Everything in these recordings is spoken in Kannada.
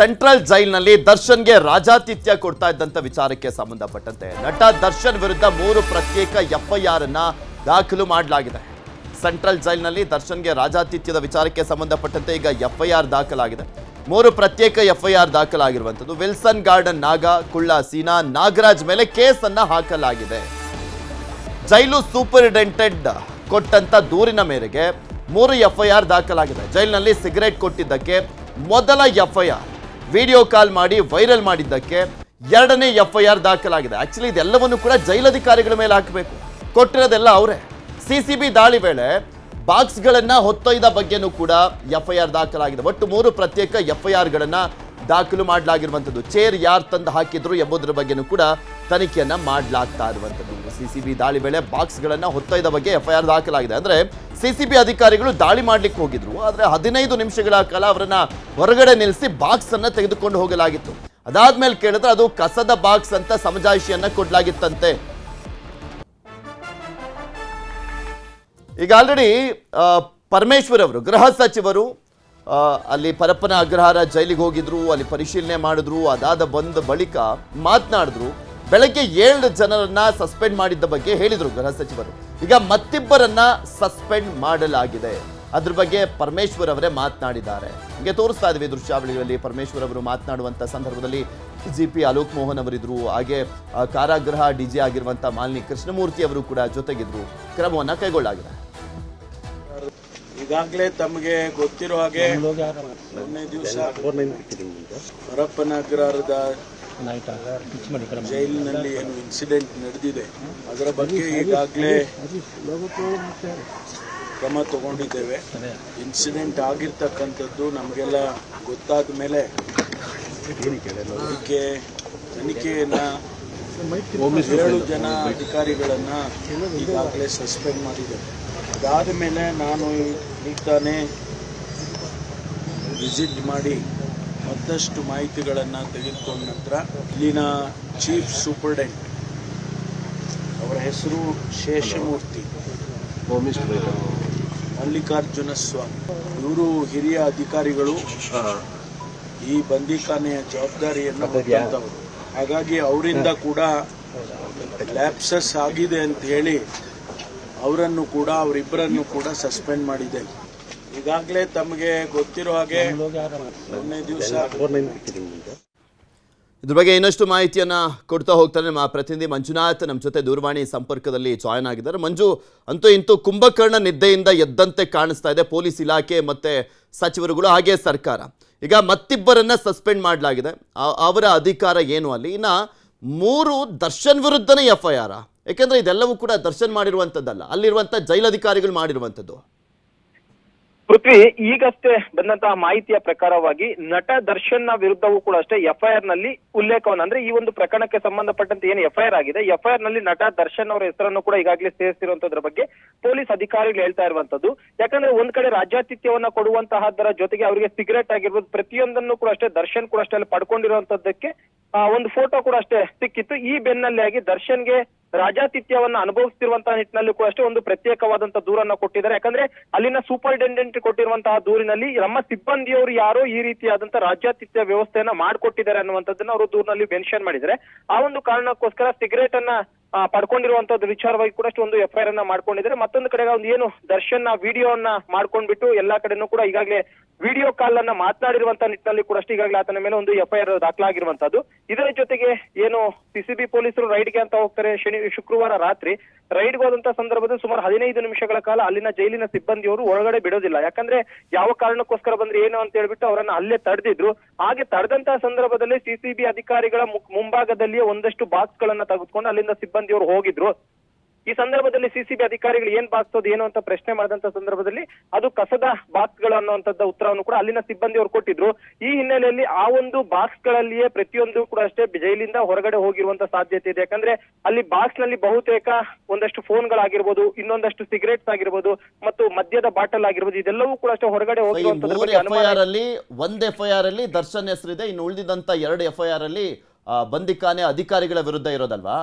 ಸೆಂಟ್ರಲ್ ಜೈಲ್ನಲ್ಲಿ ದರ್ಶನ್ಗೆ ರಾಜಾತಿಥ್ಯ ಕೊಡ್ತಾ ಇದ್ದಂಥ ವಿಚಾರಕ್ಕೆ ಸಂಬಂಧಪಟ್ಟಂತೆ ನಟ ದರ್ಶನ್ ವಿರುದ್ಧ ಮೂರು ಪ್ರತ್ಯೇಕ ಎಫ್ಐಆರ್ ಅನ್ನ ದಾಖಲು ಮಾಡಲಾಗಿದೆ. ಸೆಂಟ್ರಲ್ ಜೈಲ್ನಲ್ಲಿ ದರ್ಶನ್ಗೆ ರಾಜಾತಿಥ್ಯದ ವಿಚಾರಕ್ಕೆ ಸಂಬಂಧಪಟ್ಟಂತೆ ಈಗ ಎಫ್ಐಆರ್ ದಾಖಲಾಗಿದೆ. ಮೂರು ಪ್ರತ್ಯೇಕ ಎಫ್ಐಆರ್ ದಾಖಲಾಗಿರುವಂಥದ್ದು ವಿಲ್ಸನ್ ಗಾರ್ಡನ್ ನಾಗ, ಕುಳ್ಳ ಸೀನಾ, ನಾಗರಾಜ್ ಮೇಲೆ ಕೇಸನ್ನ ಹಾಕಲಾಗಿದೆ. ಜೈಲು ಸೂಪರಿಂಟೆಂಡೆಂಟ್ ಕೊಟ್ಟಂತ ದೂರಿನ ಮೇರೆಗೆ ಮೂರು ಎಫ್ಐಆರ್ ದಾಖಲಾಗಿದೆ. ಜೈಲಿನಲ್ಲಿ ಸಿಗರೇಟ್ ಕೊಟ್ಟಿದ್ದಕ್ಕೆ ಮೊದಲ ಎಫ್ಐಆರ್. ವಿಡಿಯೋ ಕಾಲ್ ಮಾಡಿ ವೈರಲ್ ಮಾಡಿದ್ದಕ್ಕೆ ಎರಡನೇ ಎಫ್ ಐ ಆರ್ ದಾಖಲಾಗಿದೆ. ಆಕ್ಚುಲಿ ಇದೆಲ್ಲವನ್ನು ಕೂಡ ಜೈಲಧಿಕಾರಿಗಳ ಮೇಲೆ ಹಾಕಬೇಕು. ಕೊಟ್ಟಿರೋದೆಲ್ಲ ಅವರೇ. ಸಿ ಸಿ ಬಿ ದಾಳಿ ವೇಳೆ ಬಾಕ್ಸ್ಗಳನ್ನು ಹೊತ್ತೊಯ್ದ ಬಗ್ಗೆನೂ ಕೂಡ ಎಫ್ ಐ ಆರ್ ದಾಖಲಾಗಿದೆ. ಒಟ್ಟು ಮೂರು ಪ್ರತ್ಯೇಕ ಎಫ್ಐಆರ್ಗಳನ್ನ ದಾಖಲು ಮಾಡಲಾಗಿರುವಂಥದ್ದು. ಚೇರ್ ಯಾರು ತಂದು ಹಾಕಿದ್ರು ಎಂಬುದರ ಬಗ್ಗೆನೂ ಕೂಡ ತನಿಖೆಯನ್ನು ಮಾಡಲಾಗ್ತಾ ಇರುವಂಥದ್ದು. ಸಿಸಿಬಿ ದಾಳಿ ವೇಳೆ ಬಾಕ್ಸ್ಗಳನ್ನು ಹೊತ್ತೊಯ್ದ ಬಗ್ಗೆ ಎಫ್ಐಆರ್ ದಾಖಲಾಗಿದೆ. ಅಂದ್ರೆ ಸಿಸಿಬಿ ಅಧಿಕಾರಿಗಳು ದಾಳಿ ಮಾಡ್ಲಿಕ್ಕೆ ಹೋಗಿದ್ರು. ಆದರೆ ಹದಿನೈದು ನಿಮಿಷಗಳ ಕಾಲ ಅವರನ್ನು ಹೊರಗಡೆ ನಿಲ್ಲಿಸಿ ಬಾಕ್ಸ್ ಅನ್ನ ತೆಗೆದುಕೊಂಡು ಹೋಗಲಾಗಿತ್ತು. ಅದಾದ್ಮೇಲೆ ಕೇಳಿದ್ರೆ ಅದು ಕಸದ ಬಾಕ್ಸ್ ಅಂತ ಸಮಜಾಯಿಷಿಯನ್ನು ಕೊಡಲಾಗಿತ್ತಂತೆ. ಈಗ ಆಲ್ರೆಡಿ ಪರಮೇಶ್ವರ್ ಅವರು, ಗೃಹ ಸಚಿವರು ಅಲ್ಲಿ ಪರಪ್ಪನ ಅಗ್ರಹಾರ ಜೈಲಿಗೆ ಹೋಗಿದ್ರು, ಅಲ್ಲಿ ಪರಿಶೀಲನೆ ಮಾಡಿದ್ರು, ಅದಾದ ಬಂದ ಬಳಿಕ ಮಾತನಾಡಿದ್ರು. ಬೆಳಗ್ಗೆ ಏಳು ಜನರನ್ನ ಸಸ್ಪೆಂಡ್ ಮಾಡಿದ್ದ ಬಗ್ಗೆ ಹೇಳಿದ್ರು ಗೃಹ ಸಚಿವರು. ಈಗ ಮತ್ತಿಬ್ಬರನ್ನ ಸಸ್ಪೆಂಡ್ ಮಾಡಲಾಗಿದೆ. ಅದ್ರ ಬಗ್ಗೆ ಪರಮೇಶ್ವರ್ ಅವರೇ ಮಾತನಾಡಿದ್ದಾರೆ. ಹೀಗೆ ತೋರಿಸ್ತಾ ಇದ್ವಿ ದೃಶ್ಯಾವಳಿಗಳಲ್ಲಿ ಪರಮೇಶ್ವರ್ ಅವರು ಮಾತನಾಡುವಂಥ ಸಂದರ್ಭದಲ್ಲಿ ಜಿ ಪಿ ಅಲೋಕ್ ಮೋಹನ್ ಅವರಿದ್ರು, ಹಾಗೆ ಕಾರಾಗೃಹ ಡಿ ಜಿ ಆಗಿರುವಂಥ ಮಾಲಿನಿ ಕೃಷ್ಣಮೂರ್ತಿ ಅವರು ಕೂಡ ಜೊತೆಗಿದ್ರು. ಕ್ರಮವನ್ನು ಕೈಗೊಳ್ಳಲಾಗಿದೆ. ಈಗಾಗಲೇ ತಮಗೆ ಗೊತ್ತಿರೋ ಹಾಗೆ ಮೊನ್ನೆ ದಿವಸ ಹರಪ್ಪನ ಅಗ್ರಹಾರದ ಜೈಲಿನಲ್ಲಿ ಏನು ಇನ್ಸಿಡೆಂಟ್ ನಡೆದಿದೆ. ಅದರ ಬಗ್ಗೆ ಈಗಾಗಲೇ ಕ್ರಮ ತಗೊಂಡಿದ್ದೇವೆ. ಇನ್ಸಿಡೆಂಟ್ ಆಗಿರ್ತಕ್ಕಂಥದ್ದು ನಮಗೆಲ್ಲ ಗೊತ್ತಾದ ಮೇಲೆ ಅದಕ್ಕೆ ತನಿಖೆಯನ್ನ ಏಳು ಜನ ಅಧಿಕಾರಿಗಳನ್ನ ಈಗಾಗಲೇ ಸಸ್ಪೆಂಡ್ ಮಾಡಿದ್ದಾರೆ. ಅದಾದ ಮೇಲೆ ನಾನು ಈಗ ತಾನೇ ವಿಸಿಟ್ ಮಾಡಿ ಮತ್ತಷ್ಟು ಮಾಹಿತಿಗಳನ್ನು ತೆಗೆದುಕೊಂಡ ನಂತರ ಇಲ್ಲಿನ ಚೀಫ್ ಸೂಪರ್ಡೆಂಟ್ ಅವರ ಹೆಸರು ಶೇಷಮೂರ್ತಿ. ಮಲ್ಲಿಕಾರ್ಜುನ ಸ್ವಾಮಿ. ಇವರು ಹಿರಿಯ ಅಧಿಕಾರಿಗಳು. ಈ ಬಂದಿಖಾನೆಯ ಜವಾಬ್ದಾರಿಯನ್ನು ಹೊತ್ತಂತವರು ಹಾಗಾಗಿ ಅವರಿಂದ ಕೂಡ ಲ್ಯಾಪ್ಸಸ್ ಆಗಿದೆ ಅಂತ ಹೇಳಿ ಅವರನ್ನು ಕೂಡ ಅವರಿಬ್ಬರನ್ನು ಕೂಡ ಸಸ್ಪೆಂಡ್ ಮಾಡಿದೆ. ಈಗಾಗಲೇ ತಮಗೆ ಗೊತ್ತಿರೋ ಹಾಗೆ ಮೊನ್ನೆ ದಿವಸ ಇದ್ರ ಬಗ್ಗೆ ಇನ್ನಷ್ಟು ಮಾಹಿತಿಯನ್ನ ಕೊಡ್ತಾ ಹೋಗ್ತಾರೆ ನಮ್ಮ ಪ್ರತಿನಿಧಿ ಮಂಜುನಾಥ್. ನಮ್ಮ ಜೊತೆ ದೂರವಾಣಿ ಸಂಪರ್ಕದಲ್ಲಿ ಜಾಯ್ನ್ ಆಗಿದ್ದಾರೆ. ಮಂಜು ಅಂತೂ ಇಂತೂ ಕುಂಭಕರ್ಣ ನಿದ್ದೆಯಿಂದ ಎದ್ದಂತೆ ಕಾಣಿಸ್ತಾ ಇದೆ ಪೊಲೀಸ್ ಇಲಾಖೆ ಮತ್ತೆ ಸಚಿವರುಗಳು ಹಾಗೆ ಸರ್ಕಾರ. ಈಗ ಮತ್ತಿಬ್ಬರನ್ನ ಸಸ್ಪೆಂಡ್ ಮಾಡಲಾಗಿದೆ. ಅವರ ಅಧಿಕಾರ ಏನು ಅಲ್ಲಿ? ಇನ್ನು ಮೂರು ದರ್ಶನ್ ವಿರುದ್ಧನೇ ಎಫ್ ಐ ಆರ್ ಯಾಕೆಂದ್ರೆ ಇದೆಲ್ಲವೂ ಕೂಡ ದರ್ಶನ್ ಮಾಡಿರುವಂಥದ್ದಲ್ಲ ಅಲ್ಲಿರುವಂಥ ಜೈಲಧಿಕಾರಿಗಳು ಮಾಡಿರುವಂಥದ್ದು ಪೃಥ್ವಿ ಈಗಷ್ಟೇ ಬಂದಂತಹ ಮಾಹಿತಿಯ ಪ್ರಕಾರವಾಗಿ ನಟ ದರ್ಶನ್ನ ವಿರುದ್ಧವೂ ಕೂಡ ಅಷ್ಟೇ ಎಫ್ಐಆರ್ನಲ್ಲಿ ಉಲ್ಲೇಖವನ್ನು, ಅಂದ್ರೆ ಈ ಒಂದು ಪ್ರಕರಣಕ್ಕೆ ಸಂಬಂಧಪಟ್ಟಂತೆ ಏನು ಎಫ್ಐಆರ್ ಆಗಿದೆ. ಎಫ್ಐಆರ್ನಲ್ಲಿ ನಟ ದರ್ಶನ್ ಅವರ ಹೆಸರನ್ನು ಕೂಡ ಈಗಾಗಲೇ ಸೇರಿಸಿರುವಂತದ್ರ ಬಗ್ಗೆ ಪೊಲೀಸ್ ಅಧಿಕಾರಿಗಳು ಹೇಳ್ತಾ ಇರುವಂತದ್ದು. ಯಾಕಂದ್ರೆ ಒಂದ್ ಕಡೆ ರಾಜ್ಯಾತಿಥ್ಯವನ್ನ ಕೊಡುವಂತಹದರ ಜೊತೆಗೆ ಅವರಿಗೆ ಸಿಗರೇಟ್ ಆಗಿರ್ಬೋದು, ಪ್ರತಿಯೊಂದನ್ನು ಕೂಡ ಅಷ್ಟೇ ದರ್ಶನ್ ಕೂಡ ಅಷ್ಟೇ ಅಲ್ಲಿ ಪಡ್ಕೊಂಡಿರುವಂತದ್ದಕ್ಕೆ ಒಂದು ಫೋಟೋ ಕೂಡ ಅಷ್ಟೇ ಸಿಕ್ಕಿತ್ತು. ಈ ಬೆನ್ನಲ್ಲೇ ಆಗಿ ದರ್ಶನ್ಗೆ ರಾಜಾತಿಥ್ಯವನ್ನ ಅನುಭವಿಸ್ತಿರುವಂತಹ ನಿಟ್ಟಿನಲ್ಲಿ ಕೂಡ ಅಷ್ಟೇ ಒಂದು ಪ್ರತ್ಯೇಕವಾದಂತಹ ದೂರನ್ನ ಕೊಟ್ಟಿದ್ದಾರೆ. ಯಾಕಂದ್ರೆ ಅಲ್ಲಿನ ಸೂಪರಿಂಟೆಂಡೆಂಟ್ ಕೊಟ್ಟಿರುವಂತಹ ದೂರಿನಲ್ಲಿ ನಮ್ಮ ಸಿಬ್ಬಂದಿಯವರು ಯಾರೋ ಈ ರೀತಿಯಾದಂತಹ ರಾಜ್ಯಾತಿಥ್ಯ ವ್ಯವಸ್ಥೆಯನ್ನ ಮಾಡಿಕೊಟ್ಟಿದ್ದಾರೆ ಅನ್ನುವಂಥದ್ದನ್ನ ಅವರು ದೂರಿನಲ್ಲಿ ಮೆನ್ಷನ್ ಮಾಡಿದ್ದಾರೆ. ಆ ಒಂದು ಕಾರಣಕ್ಕೋಸ್ಕರ ಸಿಗರೇಟ್ ಅನ್ನ ಪಡ್ಕೊಂಡಿರುವಂತದ್ದು ವಿಚಾರವಾಗಿ ಕೂಡ ಒಂದು ಎಫ್ಐಆರ್ ಅನ್ನ ಮಾಡ್ಕೊಂಡಿದ್ದಾರೆ. ಮತ್ತೊಂದು ಕಡೆ ಒಂದು ಏನು ದರ್ಶನ್ ವಿಡಿಯೋವನ್ನ ಮಾಡ್ಕೊಂಡ್ಬಿಟ್ಟು ಎಲ್ಲಾ ಕಡೆನೂ ಕೂಡ ಈಗಾಗಲೇ ವಿಡಿಯೋ ಕಾಲ್ ಅನ್ನ ಮಾತನಾಡಿರುವಂತ ನಿಟ್ಟಿನಲ್ಲಿ ಕೂಡ ಅಷ್ಟೇ ಈಗಾಗಲೇ ಆತನ ಮೇಲೆ ಒಂದು ಎಫ್ಐಆರ್ ದಾಖಲಾಗಿರುವಂತದ್ದು. ಇದರ ಜೊತೆಗೆ ಏನು ಸಿಸಿಬಿ ಪೊಲೀಸರು ರೈಡ್ಗೆ ಅಂತ ಹೋಗ್ತಾರೆ ಶನಿ, ಶುಕ್ರವಾರ ರಾತ್ರಿ. ರೈಡ್ ಹೋದಂತ ಸಂದರ್ಭದಲ್ಲಿ ಸುಮಾರು ಹದಿನೈದು ನಿಮಿಷಗಳ ಕಾಲ ಅಲ್ಲಿನ ಜೈಲಿನ ಸಿಬ್ಬಂದಿಯವರು ಒಳಗಡೆ ಬಿಡೋದಿಲ್ಲ. ಯಾಕಂದ್ರೆ ಯಾವ ಕಾರಣಕ್ಕೋಸ್ಕರ ಬಂದ್ರೆ ಏನು ಅಂತ ಹೇಳ್ಬಿಟ್ಟು ಅವರನ್ನ ಅಲ್ಲೇ ತಡೆದಿದ್ರು. ಹಾಗೆ ತಡೆದಂತ ಸಂದರ್ಭದಲ್ಲಿ ಸಿಸಿಬಿ ಅಧಿಕಾರಿಗಳ ಮುಂಭಾಗದಲ್ಲಿಯೇ ಒಂದಷ್ಟು ಬಾಕ್ಸ್ ಗಳನ್ನ ತೆಗೆದುಕೊಂಡು ಅಲ್ಲಿಂದ ಸಿಬ್ಬಂದಿಯವರು ಹೋಗಿದ್ರು. ಈ ಸಂದರ್ಭದಲ್ಲಿ ಸಿಸಿಬಿ ಅಧಿಕಾರಿಗಳು ಏನ್ ಅದು ಏನು ಅಂತ ಪ್ರಶ್ನೆ ಮಾಡಿದಂತ ಸಂದರ್ಭದಲ್ಲಿ ಅದು ಕಸದ ಬಾಕ್ಸ್ಗಳು ಅನ್ನುವಂಥದ್ದು ಉತ್ತರವನ್ನು ಕೂಡ ಅಲ್ಲಿನ ಸಿಬ್ಬಂದಿಯವರು ಕೊಟ್ಟಿದ್ರು. ಈ ಹಿನ್ನೆಲೆಯಲ್ಲಿ ಆ ಒಂದು ಬಾಕ್ಸ್ ಗಳಲ್ಲಿಯೇ ಪ್ರತಿಯೊಂದು ಕೂಡ ಅಷ್ಟೇ ಜೈಲಿಂದ ಹೊರಗಡೆ ಹೋಗಿರುವಂತ ಸಾಧ್ಯತೆ ಇದೆ. ಯಾಕಂದ್ರೆ ಅಲ್ಲಿ ಬಾಕ್ಸ್ನಲ್ಲಿ ಬಹುತೇಕ ಒಂದಷ್ಟು ಫೋನ್ಗಳಾಗಿರ್ಬೋದು ಇನ್ನೊಂದಷ್ಟು ಸಿಗರೇಟ್ಸ್ ಆಗಿರ್ಬೋದು ಮತ್ತು ಮದ್ಯದ ಬಾಟಲ್ ಆಗಿರ್ಬೋದು ಇದೆಲ್ಲವೂ ಕೂಡ ಅಷ್ಟೇ ಹೊರಗಡೆ ಅಲ್ಲಿ ಒಂದ್ ಎಫ್ ಐ ಆರ್ ಅಲ್ಲಿ ದರ್ಶನ್ ಹೆಸರಿದೆ ಇನ್ನು ಉಳಿದಿದಂತ ಎರಡು ಎಫ್ ಐ ಆರ್ ಅಲ್ಲಿ ಆ, ಅಧಿಕಾರಿಗಳ ವಿರುದ್ಧ ಇರೋದಲ್ವಾ?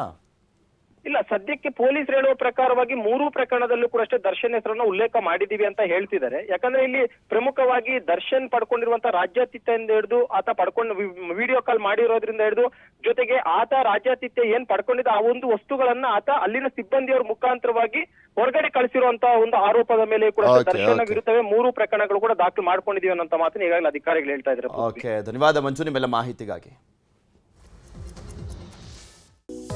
ಇಲ್ಲ ಸದ್ಯಕ್ಕೆ ಪೊಲೀಸರು ಹೇಳುವ ಪ್ರಕಾರವಾಗಿ ಮೂರು ಪ್ರಕರಣದಲ್ಲೂ ಕೂಡ ಅಷ್ಟೇ ದರ್ಶನ್ ಹೆಸರನ್ನ ಉಲ್ಲೇಖ ಮಾಡಿದೀವಿ ಅಂತ ಹೇಳ್ತಿದ್ದಾರೆ. ಯಾಕಂದ್ರೆ ಇಲ್ಲಿ ಪ್ರಮುಖವಾಗಿ ದರ್ಶನ್ ಪಡ್ಕೊಂಡಿರುವಂತ ರಾಜ್ಯಾತಿಥ್ಯದಿಂದ ಹಿಡಿದು ಆತ ಪಡ್ಕೊಂಡು ವಿಡಿಯೋ ಕಾಲ್ ಮಾಡಿರೋದ್ರಿಂದ ಹಿಡಿದು ಜೊತೆಗೆ ಆತ ರಾಜ್ಯಾತಿಥ್ಯ ಏನ್ ಪಡ್ಕೊಂಡಿದ್ದ ಆ ಒಂದು ವಸ್ತುಗಳನ್ನ ಆತ ಅಲ್ಲಿನ ಸಿಬ್ಬಂದಿಯವರ ಮುಖಾಂತರವಾಗಿ ಹೊರಗಡೆ ಕಳಿಸಿರುವಂತಹ ಒಂದು ಆರೋಪದ ಮೇಲೆ ಕೂಡ ದರ್ಶನ. ವಿರುದ್ಧವೇ ಮೂರು ಪ್ರಕರಣಗಳು ಕೂಡ ದಾಖಲು ಮಾಡ್ಕೊಂಡಿದೀವಿ ಅನ್ನೋ ಮಾತನ್ನ ಈಗಾಗಲೇ ಅಧಿಕಾರಿಗಳು ಹೇಳ್ತಾ ಇದ್ದಾರೆ ಧನ್ಯವಾದ ಮಂಜು ನಿಮ್ಮೆಲ್ಲ ಮಾಹಿತಿಗಾಗಿ.